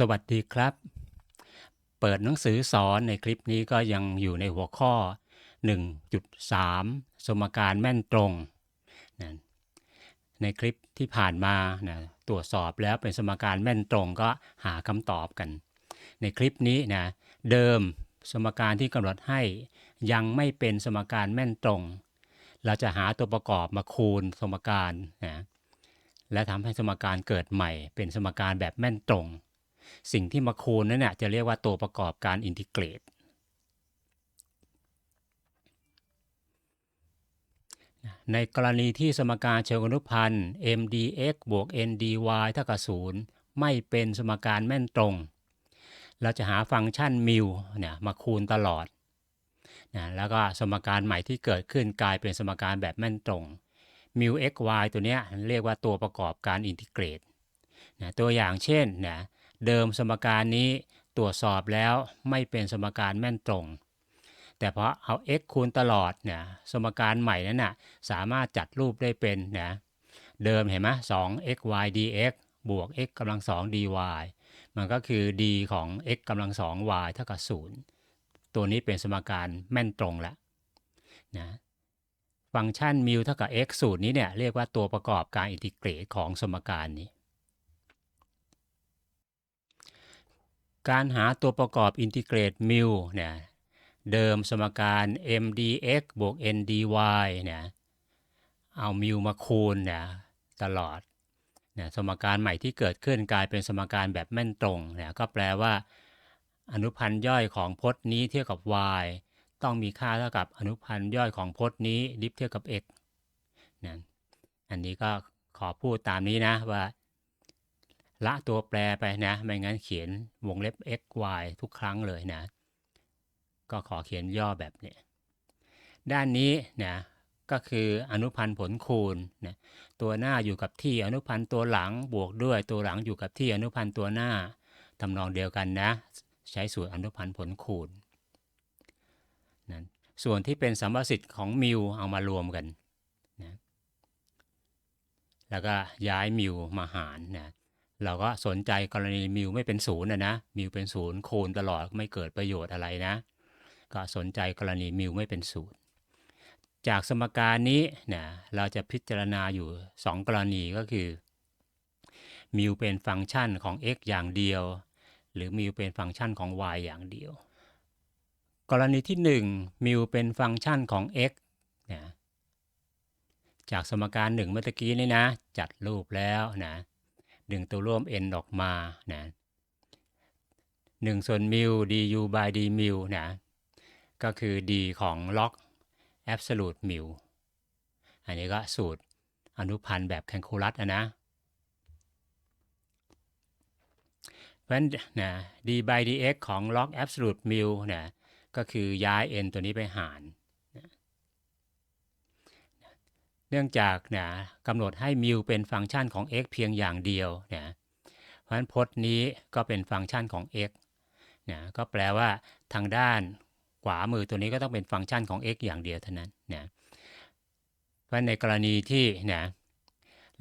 สวัสดีครับ เปิดหนังสือสอนในคลิปนี้ก็ยังอยู่ในหัวข้อ 1.3 สมการแม่นตรงนะในคลิปที่ผ่านมานะตรวจสอบแล้วเป็นสมการแม่นตรงก็หาคำตอบกัน ในคลิปนี้นะเดิมสมการที่กำหนดให้ยังไม่เป็นสมการแม่นตรง เราจะหาตัวประกอบมาคูณสมการนะและทำให้สมการเกิดใหม่เป็นสมการแบบแม่นตรง สิ่งที่มาคูณนั้นเนี่ยจะเรียกว่าตัวประกอบการอินทิเกรตในกรณีที่สมการเชิงอนุพันธ์ m dx บวก n dy เท่ากับ0ไม่เป็นสมการแม่นตรง เราจะหาฟังก์ชันมิวเนี่ยมาคูณตลอดนะแล้วก็สมการใหม่ที่เกิดขึ้นกลายเป็นสมการแบบแม่นตรงมิว x y ตัวเนี้ยเรียกว่าตัวประกอบการอินทิเกรตนะตัวอย่างเช่นนะ เดิมสมการนี้ตรวจสอบแล้วไม่เป็นสมการแม่นตรง แต่พอเอา x คูณตลอดเนี่ยสมการใหม่นั้นนะสามารถจัดรูปได้เป็นนะเดิมเห็นไหม2 x y dx บวก x กำลัง2 dy มันก็คือ d ของ x กำลัง2 y เท่ากับ0ตัวนี้เป็นสมการแม่นตรงแล้วนะฟังก์ชันมิวเท่ากับ x สูตรนี้เนี่ยเรียกว่าตัวประกอบการอินทิเกรตของสมการนี้ การหาตัวประกอบอินทิเกรตมิวเนี่ยเดิมสมการ m dx บวก n dy เนี่ยเอามิวมาคูณเนี่ยตลอดเนี่ยสมการใหม่ที่เกิดขึ้นกลายเป็นสมการแบบแม่นตรงเนี่ยก็แปลว่า อนุพันธ์ย่อยของพจน์นี้เทียบกับ y ต้องมีค่าเท่ากับอนุพันธ์ย่อยของพจน์นี้ดิฟเทียบกับ x นะอันนี้ก็ขอพูดตามนี้นะว่า ละตัวแปรไปนะ ไม่งั้นเขียนวงเล็บ x y ทุกครั้งเลยนะ ก็ขอเขียนย่อแบบนี้ ด้านนี้นะก็คืออนุพันธ์ผลคูณนะตัวหน้าอยู่กับที่อนุพันธ์ตัวหลังบวกด้วย ตัวหลังอยู่กับที่อนุพันธ์ตัวหน้าทำนองเดียวกันนะ ใช้สูตรอนุพันธ์ผลคูณนะส่วนที่เป็นสัมประสิทธิ์ของมิวเอามารวมกันนะแล้วก็ย้ายมิวมาหารนะ เราก็สนใจกรณีมิวไม่เป็นศูนย์นะนะมิวเป็นศูนย์คูณตลอดไม่เกิดประโยชน์อะไรนะ ก็สนใจกรณีมิวไม่เป็นศูนย์จากสมการนี้นะเราจะพิจารณาอยู่ 2 กรณีก็คือมิวเป็นฟังก์ชันของ x อย่างเดียว หรือมิวเป็นฟังก์ชันของ y อย่างเดียว กรณีที่1มิวเป็นฟังก์ชันของ x นะจากสมการ 1 เมื่อกี้นี้นะ จัดรูปแล้วนะ ดึงตัวร่วม n ออกมานะ1ส่วนมิว du by d มิวนะก็คือ d ของล็อก absolute mu อันนี้ก็สูตรอนุพันธ์แบบแคนคูลัสนะเพราะฉะนั้นนะ d by dx ของ log absolute mu นะก็คือย้าย n ตัวนี้ไปหาร นื่องจากนะกำหนดให้ mu เป็นฟังก์ชันของ x เพียงอย่างเดียวนะเพราะฉะนั้นพจน์นี้ก็เป็นฟังก์ชันของ x นะก็แปลว่าทางด้านขวามือตัวนี้ก็ต้องเป็นฟังก์ชันของ x อย่างเดียวเท่านั้นนะเพราะในกรณีที่นะ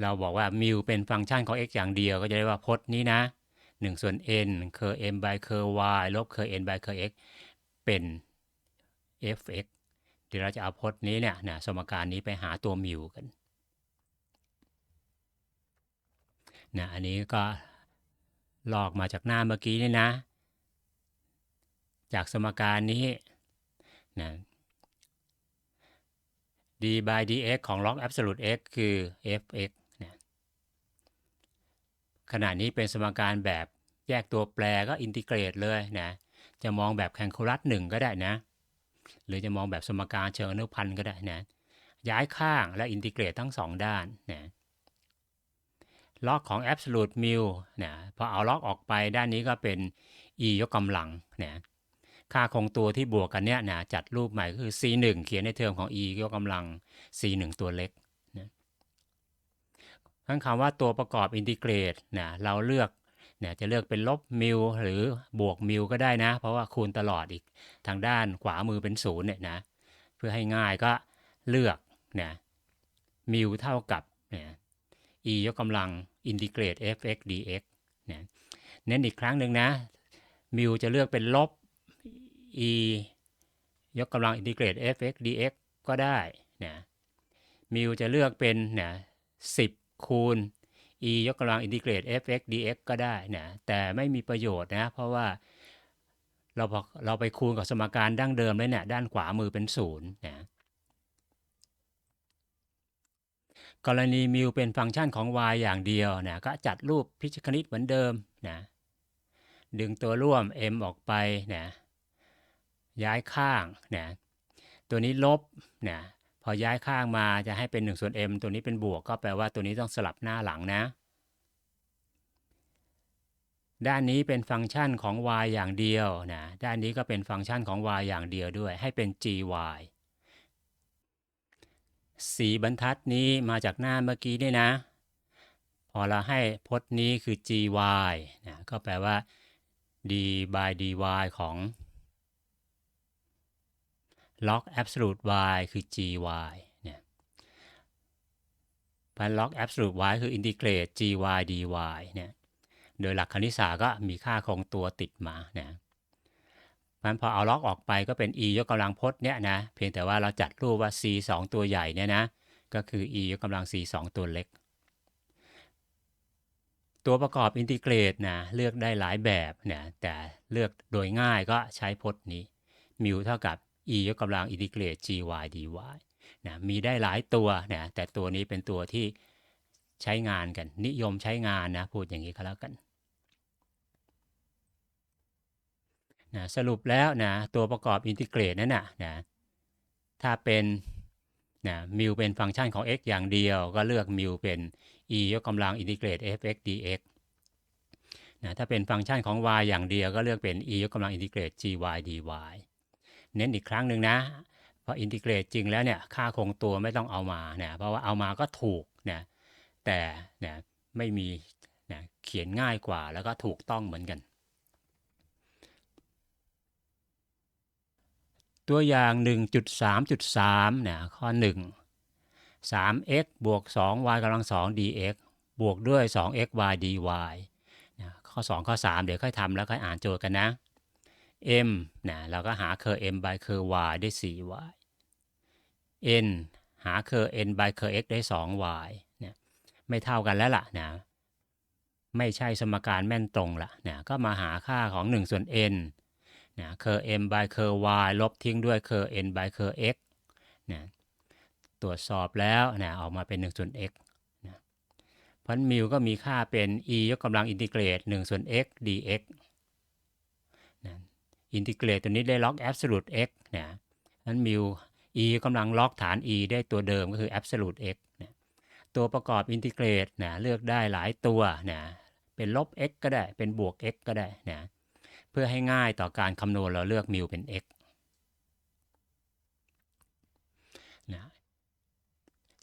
เราบอกว่ามิวเป็นฟังก์ชันของ x อย่างเดียวก็จะได้ว่าพจน์นี้นะ1ส่วน n เคอร์ m by เคอร์ y ลบเคอร์ n by เคอร์ x เป็น f(x) ดี๋ยวเราจะเอาพจน์นี้เนี่ยนะสมการนี้ไปหาตัวมิวกันนะอันนี้ก็ลอกมาจากหน้าเมื่อกี้นี่นะ จากสมการนี้นะ d by dx ของ log absolute x คือ f(x) นะขณะนี้เป็นสมการแบบแยกตัวแปรก็อินทิเกรตเลยนะ จะมองแบบแคนคูลัสหนึ่งก็ได้นะ หรือจะมองแบบสมการเชิงอนุพันธ์ก็ได้นะย้ายข้างและอินทิเกรตทั้งสองด้านนะล็อกของ absolute mu นะพอเอาล็อกออกไปด้านนี้ก็เป็น e ยกกำลังนะค่าคงตัวที่บวกกันเนี่ยนะจัดรูปใหม่ก็คือ c1 เขียนในเทอมของ e ยกกำลัง c1 ตัวเล็กนะทั้งคำว่าตัวประกอบอินทิเกรตนะเราเลือก เนี่ยจะเลือกเป็นลบมิวหรือบวกมิวก็ได้นะ เพราะว่าคูณตลอดอีกทางด้านขวามือเป็นศูนย์เนี่ยนะเพื่อให้ง่ายก็เลือกเนี่ยมิวเท่ากับเนี่ย e ยกกำลังอินทิเกรต f(x) dx เนี่ยเน้นอีกครั้งหนึ่งนะมิวจะเลือกเป็นลบ e ยกกำลังอินทิเกรต f(x) dx ก็ได้เนะมิวจะเลือกเป็นเนะ10 คูณ e ยกกำลังอินทิเกรต f(x) dx ก็ได้นะแต่ไม่มีประโยชน์นะ เพราะว่าเราพอเราไปคูณกับสมการดั้งเดิมแล้วเนี่ยด้านขวามือเป็นศูนย์นะกรณีมิวเป็นฟังก์ชันของ y อย่างเดียวนะก็จัดรูปพิชคณิตเหมือนเดิมนะดึงตัวร่วม m ออกไปนะย้ายข้างนะตัวนี้ลบนะ พอย้ายข้างมาจะให้เป็น1ส่วน m ตัวนี้เป็นบวกก็แปลว่าตัวนี้ต้องสลับหน้าหลังนะ ด้านนี้เป็นฟังก์ชันของ y อย่างเดียวนะ ด้านนี้ก็เป็นฟังก์ชันของ y อย่างเดียวด้วย ให้เป็น gy สีบรรทัดนี้มาจากหน้าเมื่อกี้นี่นะ พอเราให้พจน์นี้คือ gy นะ ก็แปลว่า d by dy ของ log absolute y คือ gy เนี่ยพัน log absolute y คือ integrate gy dy เนี่ย โดยหลักคณิตศาสตร์ก็มีค่าคงตัวติดมานะมันพอเอาล็อกออกไปก็เป็น e ยกกำลังพจน์เนี่ยนะ เพียงแต่ว่าเราจัดรูปว่า c 2 ตัวใหญ่เนี่ยนะ ก็คือ e ยกกำลัง c 2 ตัวเล็ก ตัวประกอบอินทิเกรตนะ เลือกได้หลายแบบนะแต่เลือกโดยง่ายก็ใช้พจน์นี้ มิวเท่ากับ e ยกกำลังอินทิเกรต gy dy นะมีได้หลายตัวนะแต่ตัวนี้เป็นตัวที่ใช้งานกัน นิยมใช้งานนะ พูดอย่างนี้ก็แล้วกันนะสรุปแล้วนะตัวประกอบอินทิเกรตนั้นนะนะถ้าเป็นนะมิวเป็นฟังก์ชันของ x อย่างเดียว ก็เลือกมิวเป็น e ยกกำลังอินทิเกรต f(x) dx นะถ้าเป็นฟังก์ชันของ y อย่างเดียว ก็เลือกเป็น e ยกกำลังอินทิเกรต gy dy เน้นอีกครั้งหนึ่งนะพออินทิเกรตจริงแล้วเนี่ยค่าคงตัวไม่ต้องเอามาเนี่ยเพราะว่าเอามาก็ถูกนะแต่เนี่ยไม่มีนะเขียนง่ายกว่าแล้วก็ถูกต้องเหมือนกัน ตัวอย่าง 1.3.3นะข้อ 1 3x บวก 2y กำลัง 2 dx บวกด้วย 2xy dy นะข้อ 2 ข้อ 3 เดี๋ยวค่อยทำแล้วค่อยอ่านโจทย์กันนะ m นะเราก็หาเคอร์ m by เคอร์ y ได้ 4y n หาเคอร์ n by เคอร์ x ได้ 2y เนี่ยไม่เท่ากันแล้วล่ะนะไม่ใช่สมการแม่นตรงละนะก็มาหาค่าของ 1 ส่วน n นะเคอร์ m by เคอร์ y ลบทิ้งด้วยเคอร์ n by เคอร์ x นะตรวจสอบแล้วนะออกมาเป็น 1 ส่วน x นะพันมิวก็มีค่าเป็น e ยกกำลังอินทิเกรต1ส่วน x dx อินทิเกรตตัวนี้ได้ล็อก absolute x นะนั้นมิว e กำลังล็อกฐาน e ได้ตัวเดิมก็คือ absolute x นะตัวประกอบอินทิเกรตนะเลือกได้หลายตัวนะเป็นลบ x ก็ได้เป็นบวก x ก็ได้นะเพื่อให้ง่ายต่อการคำนวณเราเลือกมิวเป็น x นะ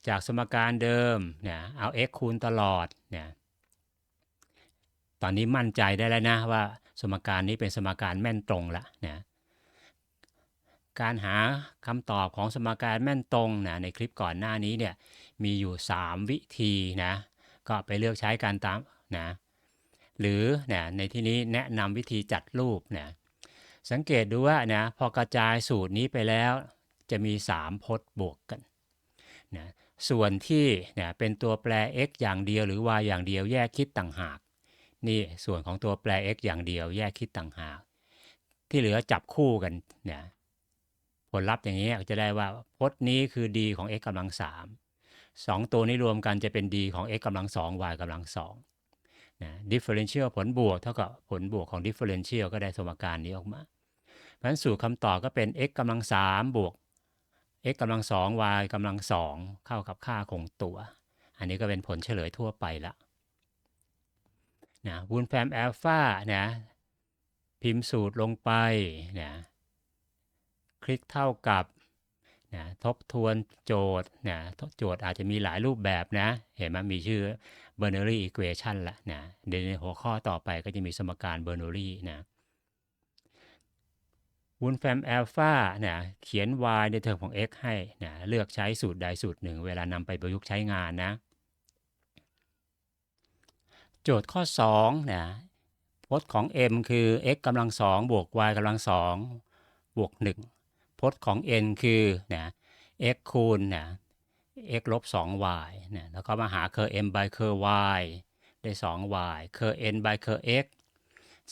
จากสมการเดิมนะเอา x คูณตลอดนะตอนนี้มั่นใจได้แล้วนะว่า สมการนี้เป็นสมการแม่นตรงละนะการหาคำตอบของสมการแม่นตรงนะในคลิปก่อนหน้านี้เนี่ยมีอยู่ 3 วิธีนะก็ไปเลือกใช้การตามนะหรือนะในที่นี้แนะนำวิธีจัดรูปนะสังเกตดูว่านะพอกระจายสูตรนี้ไปแล้วจะมี 3 พจน์บวกกันนะส่วนที่นะเป็นตัวแปร x อย่างเดียวหรือ y อย่างเดียวแยกคิดต่างหาก นี่ส่วนของตัวแปร x อย่างเดียวแยกคิดต่างหาก ที่เหลือจับคู่กันเนะผลลัพธ์อย่างนี้จะได้ว่าพจน์นี้คือ d ของ x กำลัง3 2ตัวนี้รวมกันจะเป็น d ของ x กำลัง2 y กำลัง2นะ differential ผลบวกเท่ากับผลบวกของ differential ก็ได้สมการนี้ออกมา เพราะฉะนั้นสูตรคำตอบก็เป็น x กำลัง3บวก x กำลัง2 y กำลัง2เข้ากับค่าคงตัว อันนี้ก็เป็นผลเฉลยทั่วไปละ นะวูนแฟมแอลฟานะพิมพ์สูตรลงไปนะคลิกเท่ากับนะทบทวนโจทย์นะโจทย์อาจจะมีหลายรูปแบบนะ เห็นไหมมีชื่อ Bernoulli equation ละนะในหัวข้อต่อไปก็จะมีสมการ Bernoulli นะวูนแฟมแอลฟานะเขียน y ในเทอมของ x ให้นะเลือกใช้สูตรใดสูตรหนึ่ง เวลานำไปประยุกต์ใช้งานนะ โจทย์ข้อ2นะผพจน์ของ m คือ x กำลังสองบวก y กำลังสองบวก1พจน์ของ n คือนะ x คูณนะ x ลบ 2y นะแล้วก็มาหาเคอร์ m by เคอร์ y ได้ 2y เคอร์ n by เคอร์ x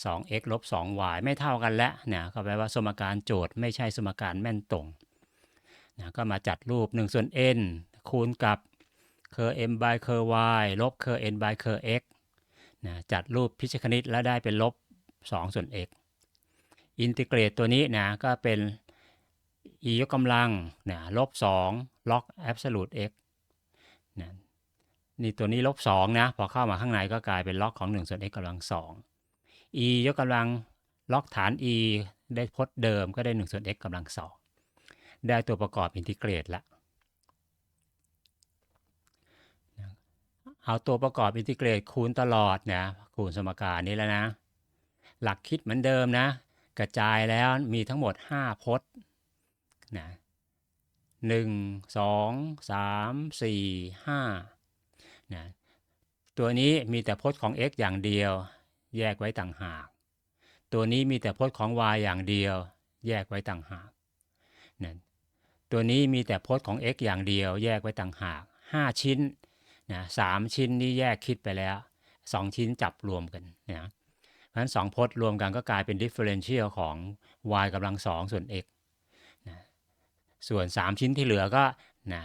2x ลบ 2y ไม่เท่ากันแล้วนะก็แปลว่าสมการโจทย์ไม่ใช่สมการแม่นตรงนะก็มาจัดรูป 1 ส่วน n คูณกับเคอร์ m by เคอร์ y ลบเคอร์ n by เคอร์ x นะจัดรูปพิชคณิตแล้วได้เป็นลบ2ส่วน x อินทิเกรตตัวนี้นะก็เป็น e ยกกำลังนะลบ2ล็อก absolute x นะนี่ตัวนี้ลบ2นะพอเข้ามาข้างในก็กลายเป็นล็อกของ 1 ส่วน x กำลัง 2 e ยกกำลังล็อกฐาน e ได้พจน์เดิมก็ได้ 1 ส่วน x กำลัง 2 ได้ตัวประกอบอินทิเกรตละ เอาตัวประกอบอินทิเกรตคูณตลอดนะคูณสมการนี้แล้วนะ หลักคิดเหมือนเดิมนะ กระจายแล้วมีทั้งหมด 5 พจน์นะหนึ่งสองสามสี่ห้านะตัวนี้มีแต่พจน์ของ x อย่างเดียว แยกไว้ต่างหาก ตัวนี้มีแต่พจน์ของ y อย่างเดียว แยกไว้ต่างหากนะตัวนี้มีแต่พจน์ของ x อย่างเดียว แยกไว้ต่างหาก 5 ชิ้น นะสามชิ้นนี้แยกคิดไปแล้ว2ชิ้นจับรวมกันนะเพราะฉะนั้นสองพจน์รวมกันก็กลายเป็น differential ของ y กำลังสองส่วน x นะส่วน 3 ชิ้นที่เหลือก็นะ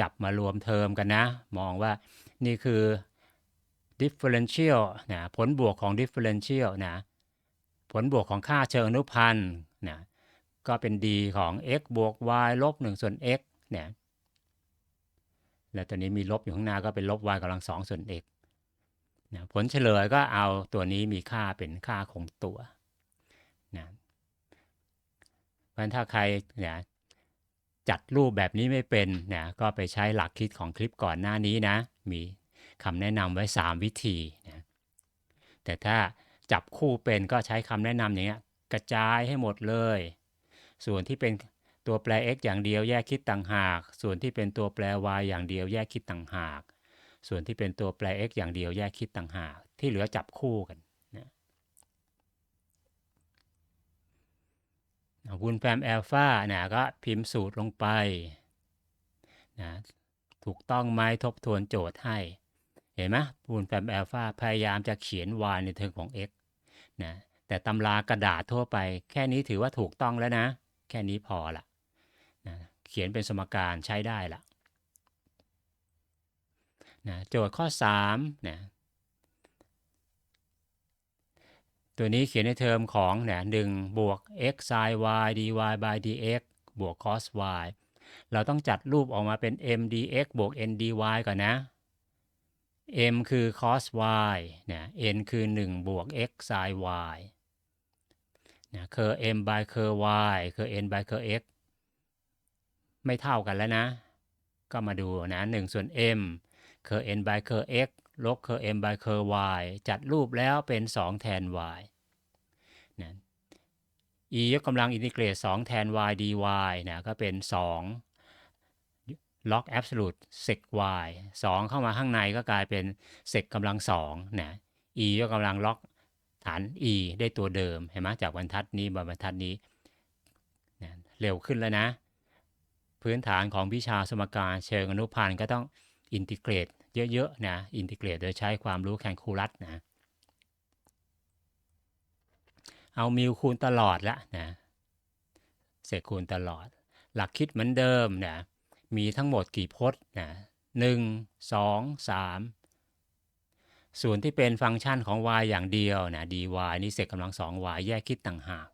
จับมารวมเทอมกันนะ มองว่านี่คือ differential นะผลบวกของ differential นะผลบวกของค่าเชิงอนุพันธ์นะก็เป็น d ของ x บวก y ลบ1ส่วน x เนี่ย และตัวนี้มีลบอยู่ข้างหน้าก็เป็นลบ y กำลัง2ส่วน x นะผลเฉลยก็เอาตัวนี้มีค่าเป็นค่าคงตัวนะเพราะฉะนั้นถ้าใครเนี่ยจัดรูปแบบนี้ไม่เป็นนะก็ไปใช้หลักคิดของคลิปก่อนหน้านี้นะ มีคำแนะนำไว้ 3 วิธีนะแต่ถ้าจับคู่เป็นก็ใช้คำแนะนำอย่างเงี้ยกระจายให้หมดเลย ส่วนที่เป็น ตัวแปร x อย่างเดียวแยกคิดต่างหาก ส่วนที่เป็นตัวแปร y อย่างเดียวแยกคิดต่างหาก ส่วนที่เป็นตัวแปร x อย่างเดียวแยกคิดต่างหาก ที่เหลือจับคู่กันนะวุนแฟมแอลฟานะก็พิมพ์สูตรลงไปนะถูกต้องไหมทบทวนโจทย์ให้ เห็นไหมวุนแฟมแอลฟาพยายามจะเขียน y ในเทิงของ x นะแต่ตำรากระดาษทั่วไป แค่นี้ถือว่าถูกต้องแล้วนะ แค่นี้พอละ เขียนเป็นสมการใช้ได้ละนะโจทย์ข้อ3นะตัวนี้เขียนในเทอมของนะหนึ่งบวก x sin y dy by dx บวก cos y เราต้องจัดรูปออกมาเป็น m dx บวก n dy ก่อนนะ m คือ cos y นะ n คือ 1 บวก x sin y นะเคอ m by เคอ y เคอ n by เคอ x ไม่เท่ากันแล้วนะ ก็มาดูนะ1ส่วน m เคอ n by เคอ x ลบเคอ m by เคอ y จัดรูปแล้วเป็น 2 แทน y นะ e ยกกำลังอินทิเกรต 2 แทน y dy นะก็เป็น 2 log absolute sec y 2 เข้ามาข้างในก็กลายเป็น sec กำลัง2นะ e ยกกำลังล็อกฐาน e ได้ตัวเดิมเห็นไหมจากบรรทัดนี้บรรทัดนี้นะเร็วขึ้นแล้วนะ พื้นฐานของวิชาสมการเชิงอนุพันธ์ก็ต้องอินทิเกรตเยอะๆนะอินทิเกรตโดยใช้ความรู้แคนคูลัสนะเอามิวคูณตลอดละนะเศษคูณตลอด หลักคิดเหมือนเดิมนะมีทั้งหมดกี่พจน์นะหนึ่งสองสามส่วนที่เป็นฟังก์ชันของ y อย่างเดียวนะ dy นี่เศษกำลังสอง y แยกคิดต่างหาก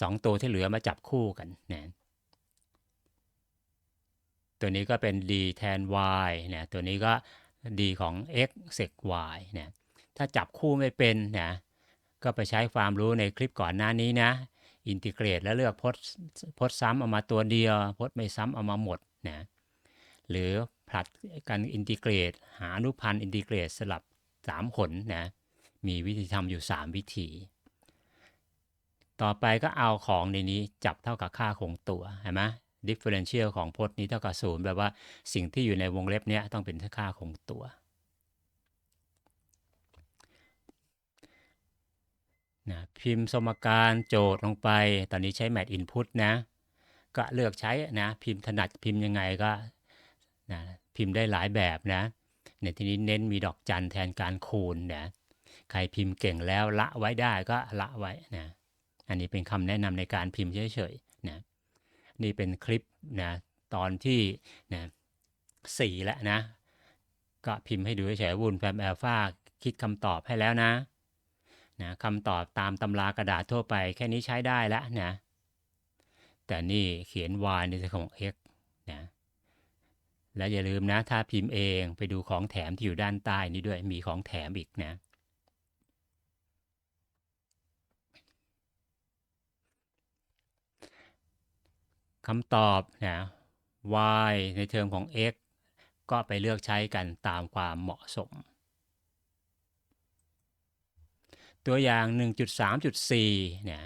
สองตัวที่เหลือมาจับคู่กันนะ ตัวนี้ก็เป็น d แทน y นะตัวนี้ก็ d ของ x เศษ y นะถ้าจับคู่ไม่เป็นนะก็ไปใช้ความรู้ในคลิปก่อนหน้านี้นะอินทิเกรตแล้วเลือกพจน์พจน์ซ้ำเอามาตัวเดียว พจน์ไม่ซ้ำเอามาหมดนะหรือผลัดกันอินทิเกรต หาอนุพันธ์อินทิเกรตสลับ3ผลนะมีวิธีทำอยู่ 3 วิธี ต่อไปก็เอาของในนี้จับเท่ากับค่าคงตัวเห็นไหม differential ของพจน์นี้เท่ากับศูนย์แบบว่าสิ่งที่อยู่ในวงเล็บเนี้ยต้องเป็นค่าคงตัวนะพิมพ์สมการโจทย์ลงไป ตอนนี้ใช้ Math Input นะ ก็เลือกใช้นะ พิมพ์ถนัดพิมพ์ยังไงก็นะพิมพ์ได้หลายแบบนะในที่นี้เน้นมีดอกจันแทนการคูณนะใครพิมพ์เก่งแล้วละไว้ได้ก็ละไว้นะอันนี้เป็นคำแนะนำในการพิมพ์เฉยๆนะ นี่เป็นคลิปนะตอนที่นะสี่แล้วนะ ก็พิมพ์ให้ดูเฉยๆวุนแฟมแอลฟาคิดคำตอบให้แล้วนะนะคำตอบตามตำรากระดาษทั่วไปแค่นี้ใช้ได้แล้วนะ แต่นี่เขียน y ในส่วนของ x นะและอย่าลืมนะ ถ้าพิมพ์เองไปดูของแถมที่อยู่ด้านใต้นี้ด้วยมีของแถมอีกนะ คำตอบนะ y ในเทอมของ x ก็ไปเลือกใช้กันตามความเหมาะสม ตัวอย่าง 1.3.4 เนี่ย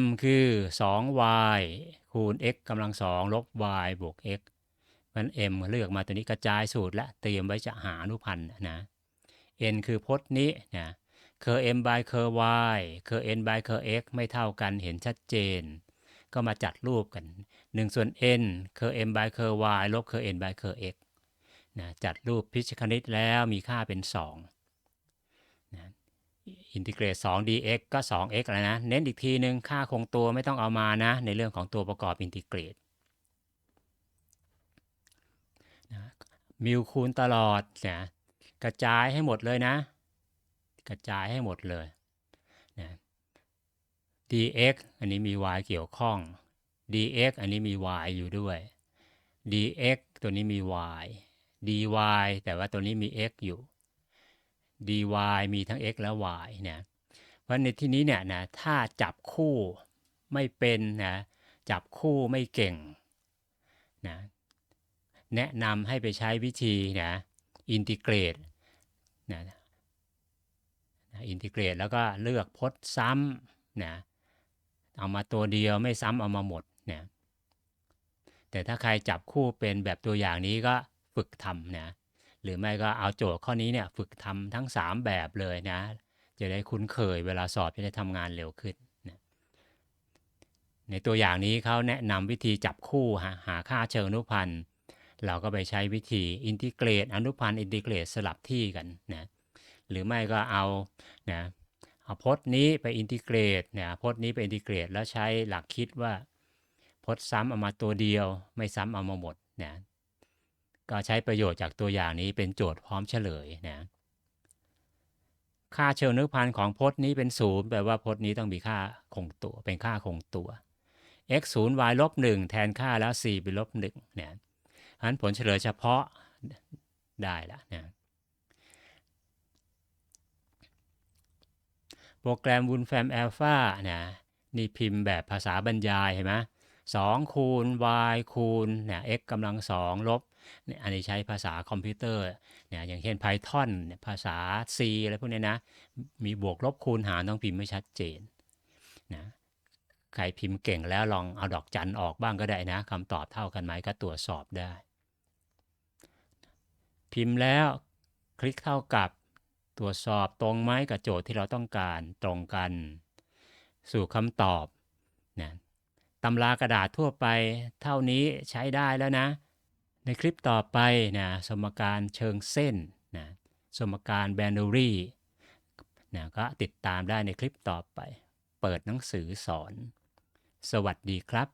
m คือ 2y คูณ x กำลังสองลบ y บวก x มัน m เลือกมาตัวนี้กระจายสูตรและเตรียมไว้จะหาอนุพันธ์นะ n คือพจน์นี้นะ เคอร์ m by เคอร์ y เคอ n by เคอร์ x ไม่เท่ากันเห็นชัดเจน ก็มาจัดรูปกัน1ส่วน n เคอร์ m by เคอร์ y ลบเคอร์ n by เคอร์ x นะจัดรูปพิชคณิตแล้วมีค่าเป็น2นะอินทิเกรต 2 dx ก็ 2x แล้วนะ เน้นอีกทีหนึ่งค่าคงตัวไม่ต้องเอามานะ ในเรื่องของตัวประกอบอินทิเกรตนะมิวคูณตลอดนะกระจายให้หมดเลยนะ กระจายให้หมดเลยนะ dx อันนี้มี y เกี่ยวข้อง dx อันนี้มี y อยู่ด้วย dx ตัวนี้มี y dy แต่ว่าตัวนี้มี x อยู่ dy มีทั้ง x และ y นะเพราะในที่นี้เนี่ยนะถ้าจับคู่ไม่เป็นนะจับคู่ไม่เก่งนะแนะนำให้ไปใช้วิธีนะอินทิเกรตนะ อินทิเกรตแล้วก็เลือกพจน์ซ้ำนะเอามาตัวเดียวไม่ซ้ำเอามาหมดนะแต่ถ้าใครจับคู่เป็นแบบตัวอย่างนี้ก็ฝึกทำนะหรือไม่ก็เอาโจทย์ข้อนี้เนี่ยฝึกทำทั้ง 3 แบบเลยนะ จะได้คุ้นเคยเวลาสอบจะได้ทำงานเร็วขึ้นนะในตัวอย่างนี้เขาแนะนำวิธีจับคู่หาหาค่าเชิงอนุพันธ์เราก็ไปใช้วิธีอินทิเกรตอนุพันธ์อินทิเกรตสลับที่กันนะ หรือไม่ก็เอานะเอาพจน์นี้ไปอินทิเกรตเนี่ยพจน์นี้ไปอินทิเกรตแล้วใช้หลักคิดว่าพจน์ซ้ำเอามาตัวเดียว ไม่ซ้ำเอามาหมดนะก็ใช้ประโยชน์จากตัวอย่างนี้เป็นโจทย์พร้อมเฉลยนะค่าเชิงอนุพันธ์ของพจน์นี้เป็นศูนย์แปลว่าพจน์นี้ต้องมีค่าคงตัว เป็นค่าคงตัว x 0 y ลบ1แทนค่าแล้ว 4 เป็นลบ1เนี่ยอันผลเฉลยเฉพาะได้ละนะ โปรแกรม w u n f a m Alpha นะนี่พิมพ์แบบภาษาบรรยายเห็นไหมสองคูณ y คูณเนี่ย x กำลังสองลบเนี่ยอันนี้ใช้ภาษาคอมพิวเตอร์เนี่ยอย่างเช่น Python เนี่ยภาษา C อะไรพวกนี้นะ มีบวกลบคูณหารต้องพิมพ์ไม่ชัดเจนนะใครพิมพ์เก่งแล้วลองเอาดอกจันออกบ้างก็ได้นะคำตอบเท่ากันไหมก็ตรวจสอบได้ พิมพ์แล้วคลิกเท่ากับ ตรวจสอบตรงไหมกับโจทย์ที่เราต้องการตรงกัน สู่คำตอบนะตำรากระดาษทั่วไปเท่านี้ใช้ได้แล้วนะ ในคลิปต่อไปนะสมการเชิงเส้นนะสมการแบนดูรี่นะก็ติดตามได้ในคลิปต่อไป เปิดหนังสือสอน สวัสดีครับ